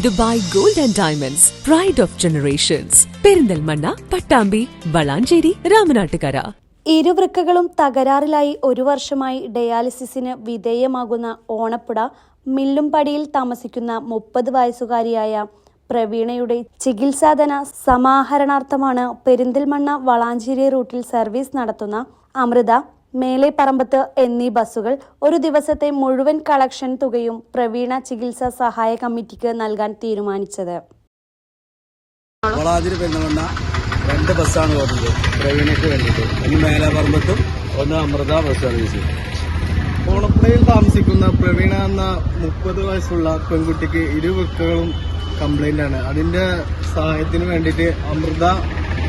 Dubai gold and diamonds pride of generations Perinthalmanna Pattambi Valanchery Ramanattukara. ഇരുവൃക്കകളും തകരാറിലായി ഒരു വർഷമായി ഡയാലിസിസിന് വിധേയമാകുന്ന ഓണപ്പുട മില്ലുംപടിയിൽ താമസിക്കുന്ന മുപ്പത് വയസ്സുകാരിയായ പ്രവീണയുടെ ചികിത്സാധന സമാഹരണാർത്ഥമാണ് പെരിന്തൽമണ്ണ വളാഞ്ചേരി റൂട്ടിൽ സർവീസ് നടത്തുന്ന അമൃത മേലെ പറമ്പത്ത് എന്നീ ബസ്സുകൾ ഒരു ദിവസത്തെ മുഴുവൻ കളക്ഷൻ തുകയും പ്രവീണ ചികിത്സാ സഹായ കമ്മിറ്റിക്ക് നൽകാൻ തീരുമാനിച്ചത്. രണ്ട് ബസ്സാണ് ഓടുന്നത്. പ്രവീണയ്ക്ക് വേണ്ടിയിട്ട്. ഒന്ന് മേലാപറമ്പത്തും ഒന്ന് അമൃത ബസ് സർവീസ്. ഓണപ്പുഴയിൽ താമസിക്കുന്ന പ്രവീണ എന്ന മുപ്പത് വയസ്സുള്ള പെൺകുട്ടിക്ക് ഇരുവൃക്കകളും കംപ്ലൈന്റ് ആണ്. അതിന്റെ സഹായത്തിന് വേണ്ടിയിട്ട് അമൃത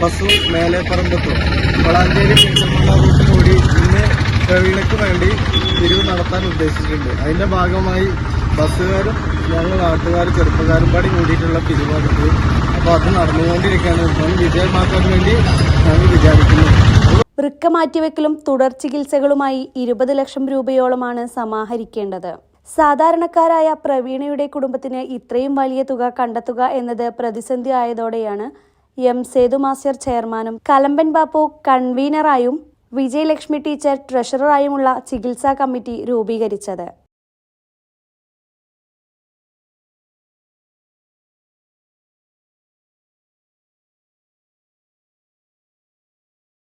ബസ്സും മേലെ പറമ്പത്തും. വളാഞ്ചേരി പെരുന്തൽമണ്ണ കൂടി ഇന്ന് പ്രവീണയ്ക്ക് വേണ്ടി തിരിവ് നടത്താൻ ഉദ്ദേശിച്ചിട്ടുണ്ട്. അതിന്റെ ഭാഗമായി ബസ്സുകാരും ഞങ്ങൾ നാട്ടുകാർ ചെറുപ്പക്കാരും പാടി കൂടിയിട്ടുള്ള പിരിവാണിത് അപ്പോൾ അത് നടന്നുകൊണ്ടിരിക്കുകയാണ്. അത് വിജയമാക്കാൻ വേണ്ടി ഞങ്ങൾ വിചാരിക്കുന്നു. വൃക്ക മാറ്റിവെക്കലും തുടർ ചികിത്സകളുമായി ഇരുപത് ലക്ഷം രൂപയോളമാണ് സമാഹരിക്കേണ്ടത്. സാധാരണക്കാരായ പ്രവീണയുടെ കുടുംബത്തിന് ഇത്രയും വലിയ തുക കണ്ടെത്തുക എന്നത് പ്രതിസന്ധി ആയതോടെയാണ് എം സേതു മാസ്റ്റർ ചെയർമാനും കലമ്പൻ ബാപ്പു കൺവീനറായും വിജയലക്ഷ്മി ടീച്ചർ ട്രഷററായുമുള്ള ചികിത്സാ കമ്മിറ്റി രൂപീകരിച്ചത്.